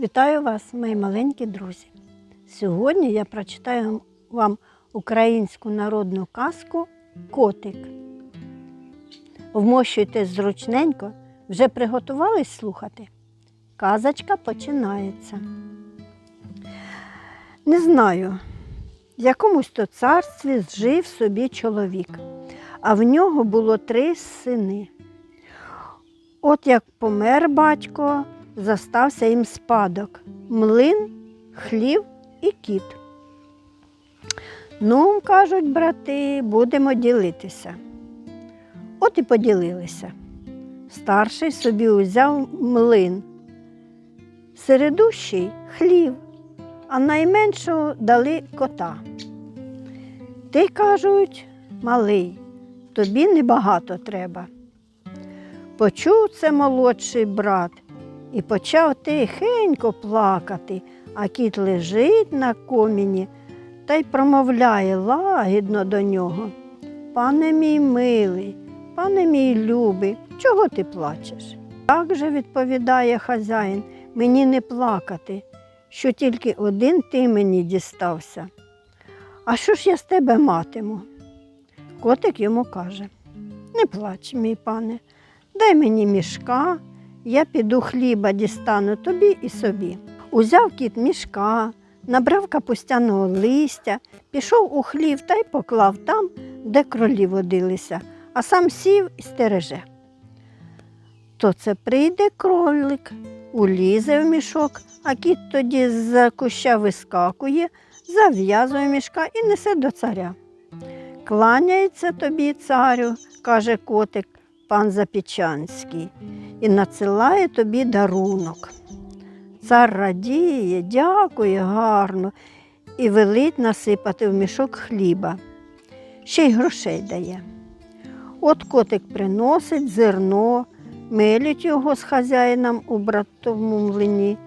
Вітаю вас, мої маленькі друзі. Сьогодні я прочитаю вам українську народну казку Котик. Вмощуйтесь зручненько, вже приготувались слухати. Казочка починається. Не знаю, в якомусь то царстві жив собі чоловік, а в нього було три сини. От як помер батько, застався їм спадок млин, хлів і кіт. Ну, кажуть брати, будемо ділитися. От і поділилися. Старший собі узяв млин, середущий хлів, а найменшого дали кота. Ти кажуть, малий, тобі небагато треба. Почув це молодший брат і почав тихенько плакати, а кіт лежить на коміні та й промовляє лагідно до нього. Пане мій милий, пане мій любий, чого ти плачеш? Так же відповідає хазяїн, мені не плакати, що тільки один ти мені дістався. А що ж я з тебе матиму? Котик йому каже, не плач, мій пане, дай мені мішка, я піду хліба дістану тобі і собі. Узяв кіт мішка, набрав капустяного листя, пішов у хлів та й поклав там, де кролі водилися, а сам сів і стереже. То це прийде кролик, улізе в мішок, а кіт тоді з куща вискакує, зав'язує мішка і несе до царя. Кланяється тобі, царю, каже котик, пан Запічанський, і надсилає тобі дарунок. Цар радіє, дякує гарно і велить насипати в мішок хліба. Ще й грошей дає. От котик приносить зерно, милять його з хазяїном у братовому млині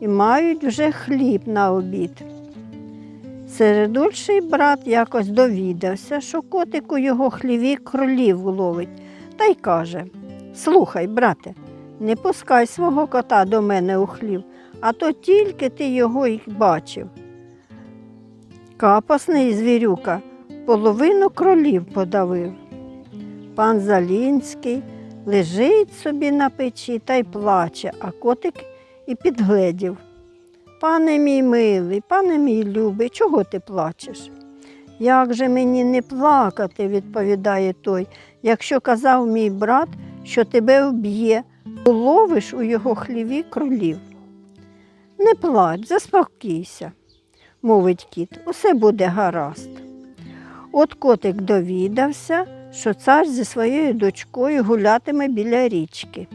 і мають вже хліб на обід. Середульший брат якось довідався, що котик у його хліві кролів ловить, та й каже Слухай, брате, не пускай свого кота до мене у хлів, а то тільки ти його й бачив. Капосний звірюка половину кролів подавив. Пан Залінський лежить собі на печі та й плаче, а котик і підгледів. Пане мій милий, пане мій любий, чого ти плачеш? Як же мені не плакати, відповідає той, якщо казав мій брат, що тебе вб'є, ловиш у його хліві кролів. Не плач, заспокійся, мовить кіт, усе буде гаразд. От котик довідався, що цар зі своєю дочкою гулятиме біля річки.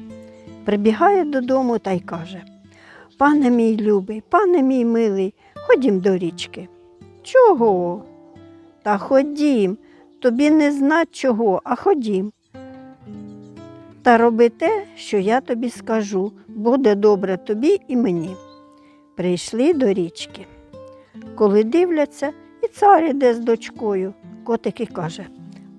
Прибігає додому та й каже Пане мій любий, пане мій милий, ходім до річки. Чого? Та ходім, тобі не знать чого, а ходім. Та роби те, що я тобі скажу, буде добре тобі і мені. Прийшли до річки. Коли дивляться, і цар іде з дочкою. Котик і каже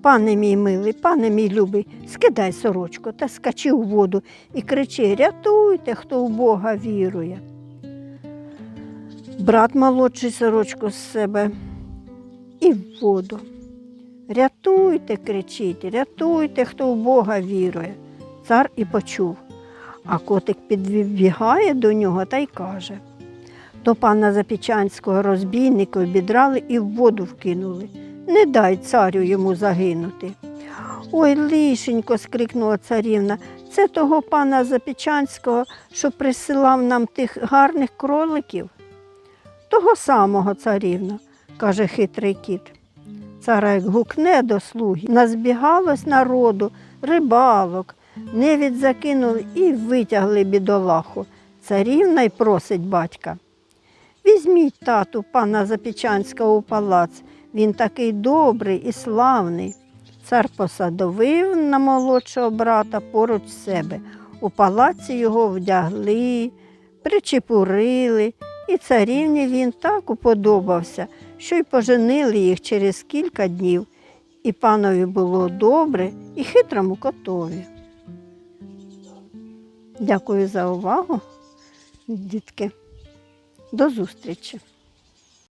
Пане мій милий, пане мій любий, скидай сорочку та скачи у воду і кричи Рятуйте, хто в Бога вірує. Брат молодший сорочку з себе і в воду. Рятуйте, кричить, рятуйте, хто в Бога вірує. Цар і почув, а котик підбігає до нього та й каже то пана Запічанського розбійника обідрали і в воду вкинули. Не дай царю йому загинути. Ой, лишенько, скрикнула царівна, це того пана Запічанського, що присилав нам тих гарних кроликів. Того самого царівна, каже хитрий кіт. Цара як гукне до слуги, назбігалось народу, рибалок, невід закинули і витягли бідолаху. Царівна й просить батька. Візьміть тату пана Запічанського у палац. Він такий добрий і славний. Цар посадовив на молодшого брата поруч себе. У палаці його вдягли, причепурили, і царівні він так уподобався, що й поженили їх через кілька днів. І панові було добре, і хитрому котові. Дякую за увагу. дітки. До зустрічі!